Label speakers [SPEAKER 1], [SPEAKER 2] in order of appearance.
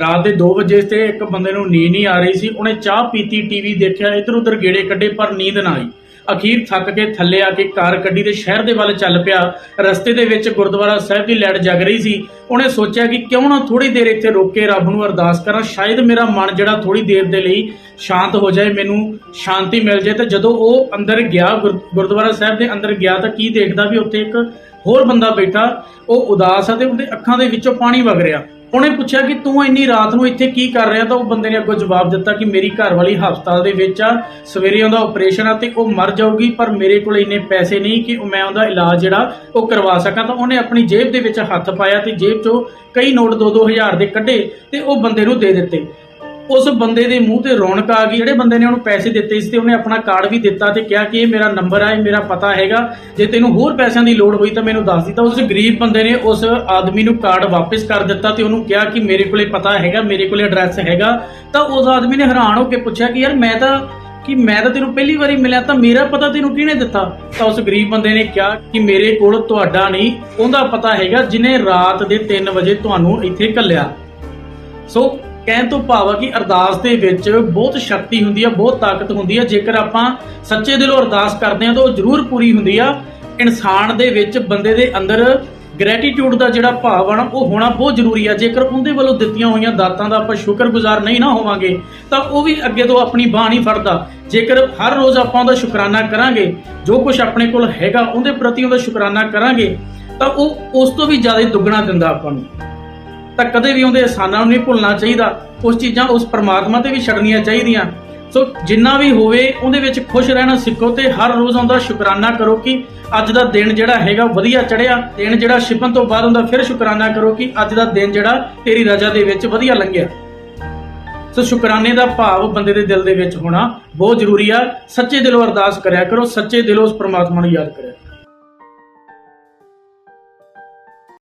[SPEAKER 1] ਰਾਤ ਦੇ 2 ਵਜੇ ਤੇ ਇੱਕ ਬੰਦੇ ਨੂੰ ਨੀਂਦ ਨਹੀਂ ਆ ਰਹੀ ਸੀ। ਉਹਨੇ ਚਾਹ ਪੀਤੀ, ਟੀਵੀ ਦੇਖਿਆ ਇੱਧਰ ਉੱਧਰ ਗੇੜੇ ਕੱਢੇ, ਪਰ ਨੀਂਦ ਨਾ ਆਈ। ਅਖੀਰ ਥੱਕ ਕੇ ਥੱਲੇ ਆ ਕੇ ਕਾਰ ਕੱਢੀ ਤੇ ਸ਼ਹਿਰ ਦੇ ਵੱਲ ਚੱਲ ਪਿਆ। ਰਸਤੇ ਦੇ ਵਿੱਚ ਗੁਰਦੁਆਰਾ ਸਾਹਿਬ ਦੀ ਲਾਈਟ ਜਗ ਰਹੀ ਸੀ। ਉਹਨੇ ਸੋਚਿਆ ਕਿ ਕਿਉਂ ਨਾ ਥੋੜੀ ਦੇਰ ਇੱਥੇ ਰੁਕ ਕੇ ਰੱਬ ਨੂੰ ਅਰਦਾਸ ਕਰਾਂ। ਸ਼ਾਇਦ ਮੇਰਾ ਮਨ ਜਿਹੜਾ ਥੋੜੀ ਦੇਰ ਦੇ ਲਈ ਸ਼ਾਂਤ ਹੋ ਜਾਏ, ਮੈਨੂੰ ਸ਼ਾਂਤੀ ਮਿਲ ਜਾਏ। ਤੇ ਜਦੋਂ ਉਹ ਅੰਦਰ ਗਿਆ, ਗੁਰ- ਗੁਰਦੁਆਰਾ ਸਾਹਿਬ ਦੇ ਅੰਦਰ ਗਿਆ ਤਾਂ ਕੀ ਦੇਖਦਾ ਵੀ ਉੱਥੇ ਇੱਕ ਹੋਰ ਬੰਦਾ ਬੈਠਾ। ਉਹ ਉਦਾਸ ਆ ਤੇ ਉਹਦੇ ਅੱਖਾਂ ਦੇ ਵਿੱਚੋਂ ਪਾਣੀ ਵਗ ਰਿਹਾ। ਉਹਨੇ ਪੁੱਛਿਆ ਕਿ ਤੂੰ ਇੰਨੀ ਰਾਤ ਨੂੰ ਇੱਥੇ ਕੀ ਕਰ ਰਿਹਾ ਤਾਂ ਉਹ ਬੰਦੇ ਨੇ ਅੱਗੋਂ ਜਵਾਬ ਦਿੱਤਾ ਕਿ ਮੇਰੀ ਘਰਵਾਲੀ ਹਸਪਤਾਲ ਦੇ ਵਿੱਚ ਆ, ਸਵੇਰੇ ਉਹਦਾ ਆਪਰੇਸ਼ਨ ਆ ਤੇ ਉਹ ਮਰ ਜਾਊਗੀ, ਪਰ ਮੇਰੇ ਕੋਲ ਇੰਨੇ ਪੈਸੇ ਨਹੀਂ ਕਿ ਮੈਂ ਉਹਦਾ ਇਲਾਜ ਜਿਹੜਾ ਉਹ ਕਰਵਾ ਸਕਾਂ। ਤਾਂ ਉਹਨੇ ਆਪਣੀ ਜੇਬ ਦੇ ਵਿੱਚ ਹੱਥ ਪਾਇਆ ਤੇ ਜੇਬ 'ਚੋਂ ਕਈ ਨੋਟ 2-2 ਹਜ਼ਾਰ ਦੇ ਕੱਢੇ ਤੇ ਉਹ ਬੰਦੇ ਨੂੰ ਦੇ ਦਿੱਤੇ। ਉਸ ਬੰਦੇ ਦੇ ਮੂੰਹ ਤੇ ਰੌਣਕ ਆ ਗਈ। ਜਿਹੜੇ ਬੰਦੇ ਨੇ ਉਹਨੂੰ ਪੈਸੇ ਦਿੱਤੇ ਸੀ ਤੇ ਉਹਨੇ ਆਪਣਾ ਕਾਰਡ ਵੀ ਦਿੱਤਾ ਤੇ ਕਿਹਾ ਕਿ ਇਹ ਮੇਰਾ ਨੰਬਰ ਆ, ਇਹ ਮੇਰਾ ਪਤਾ ਹੈਗਾ। ਜੇ ਤੈਨੂੰ ਹੋਰ ਪੈਸਿਆਂ ਦੀ ਲੋੜ ਹੋਈ ਤਾਂ ਮੈਨੂੰ ਦੱਸ ਦੀ ਤਾਂ ਉਸ ਗਰੀਬ ਬੰਦੇ ਨੇ ਉਸ ਆਦਮੀ ਨੂੰ ਕਾਰਡ ਵਾਪਸ ਕਰ ਦਿੱਤਾ ਤੇ ਉਹਨੂੰ ਕਿਹਾ ਕਿ ਮੇਰੇ ਕੋਲੇ ਪਤਾ ਹੈਗਾ, ਮੇਰੇ ਕੋਲੇ ਐਡਰੈਸ ਹੈਗਾ। ਤਾਂ ਉਸ ਆਦਮੀ ਨੇ ਹੈਰਾਨ ਹੋ ਕੇ ਪੁੱਛਿਆ ਕਿ ਯਾਰ ਮੈਂ ਤਾਂ ਕਿ ਮੈਂ ਤਾਂ ਤੈਨੂੰ ਪਹਿਲੀ ਵਾਰੀ ਮਿਲਿਆ ਤਾਂ ਮੇਰਾ ਪਤਾ ਤੈਨੂੰ ਕਿਹਨੇ ਦਿੱਤਾ? ਤਾਂ ਉਸ ਗਰੀਬ ਬੰਦੇ ਨੇ ਕਿਹਾ ਕਿ ਮੇਰੇ ਕੋਲ ਤੁਹਾਡਾ ਨਹੀਂ, ਉਹਦਾ ਪਤਾ ਹੈਗਾ ਜਿਨੇ ਰਾਤ ਦੇ 3 ਵਜੇ ਤੁਹਾਨੂੰ ਇੱਥੇ ਘੱਲਿਆ। ਸੋ ਕਹਿਣ ਤੋਂ ਭਾਵ ਆ ਕਿ ਅਰਦਾਸ ਦੇ ਵਿੱਚ ਬਹੁਤ ਸ਼ਕਤੀ ਹੁੰਦੀ ਆ, ਬਹੁਤ ਤਾਕਤ ਹੁੰਦੀ ਆ। ਜੇਕਰ ਆਪਾਂ ਸੱਚੇ ਦਿਲੋਂ ਅਰਦਾਸ ਕਰਦੇ ਆ ਤਾਂ ਉਹ ਜ਼ਰੂਰ ਪੂਰੀ ਹੁੰਦੀ ਆ। ਇਨਸਾਨ ਦੇ ਵਿੱਚ ਬੰਦੇ ਦੇ ਅੰਦਰ ਗ੍ਰੈਟੀਟਿਊਡ ਦਾ ਜਿਹੜਾ ਭਾਵ ਆ ਉਹ ਹੋਣਾ ਬਹੁਤ ਜ਼ਰੂਰੀ ਆ। ਜੇਕਰ ਉਹਦੇ ਵੱਲੋਂ ਦਿੱਤੀਆਂ ਹੋਈਆਂ ਦਾਤਾਂ ਦਾ ਆਪਾਂ ਸ਼ੁਕਰਗੁਜ਼ਾਰ ਨਹੀਂ ਨਾ ਹੋਵਾਂਗੇ, ਤਾਂ ਉਹ ਵੀ ਅੱਗੇ ਤੋਂ ਆਪਣੀ ਬਾਹ ਨਹੀਂ ਫੜਦਾ। ਜੇਕਰ ਹਰ ਰੋਜ਼ ਆਪਾਂ ਉਹਦਾ ਸ਼ੁਕਰਾਨਾ ਕਰਾਂਗੇ, ਜੋ ਕੁਝ ਆਪਣੇ ਕੋਲ ਹੈਗਾ, ਉਹਦੇ ਪ੍ਰਤੀ ਉਹਦਾ ਸ਼ੁਕਰਾਨਾ ਕਰਾਂਗੇ, ਤਾਂ ਉਹ ਉਸ ਤੋਂ ਵੀ ਜ਼ਿਆਦਾ ਦੁੱਗਣਾ ਦਿੰਦਾ ਆਪਾਂ ਨੂੰ। ਤਾਂ ਕਦੇ ਵੀ ਉਹਦੇ ਅਹਿਸਾਨਾਂ ਨੂੰ ਨਹੀਂ ਭੁੱਲਣਾ ਚਾਹੀਦਾ। ਉਸ ਚੀਜ਼ਾਂ ਉਸ ਪਰਮਾਤਮਾ ਤੇ ਵੀ ਛੱਡਣੀਆਂ ਚਾਹੀਦੀਆਂ। ਸੋ ਜਿੰਨਾ ਵੀ ਹੋਵੇ, ਉਹਦੇ ਵਿੱਚ ਖੁਸ਼ ਰਹਿਣਾ ਸਿੱਖੋ ਤੇ ਹਰ ਰੋਜ਼ ਉਹਦਾ ਸ਼ੁਕਰਾਨਾ ਕਰੋ ਕਿ ਅੱਜ ਦਾ ਦਿਨ ਜਿਹੜਾ ਹੈਗਾ ਵਧੀਆ ਚੜਿਆ ਦਿਨ ਜਿਹੜਾ ਛਿਪਣ ਤੋਂ ਬਾਅਦ ਉਹਦਾ ਫਿਰ ਸ਼ੁਕਰਾਨਾ ਕਰੋ ਕਿ ਅੱਜ ਦਾ ਦਿਨ ਜਿਹੜਾ ਤੇਰੀ ਰਜ਼ਾ ਦੇ ਵਿੱਚ ਵਧੀਆ ਲੰਘਿਆ। ਸੋ ਸ਼ੁਕਰਾਨੇ ਦਾ ਭਾਵ ਬੰਦੇ ਦੇ ਦਿਲ ਦੇ ਵਿੱਚ ਹੋਣਾ ਬਹੁਤ ਜ਼ਰੂਰੀ ਆ। ਸੱਚੇ ਦਿਲੋਂ ਅਰਦਾਸ ਕਰਿਆ ਕਰੋ, ਸੱਚੇ ਦਿਲੋਂ ਉਸ ਪਰਮਾਤਮਾ ਨੂੰ ਯਾਦ ਕਰਿਆ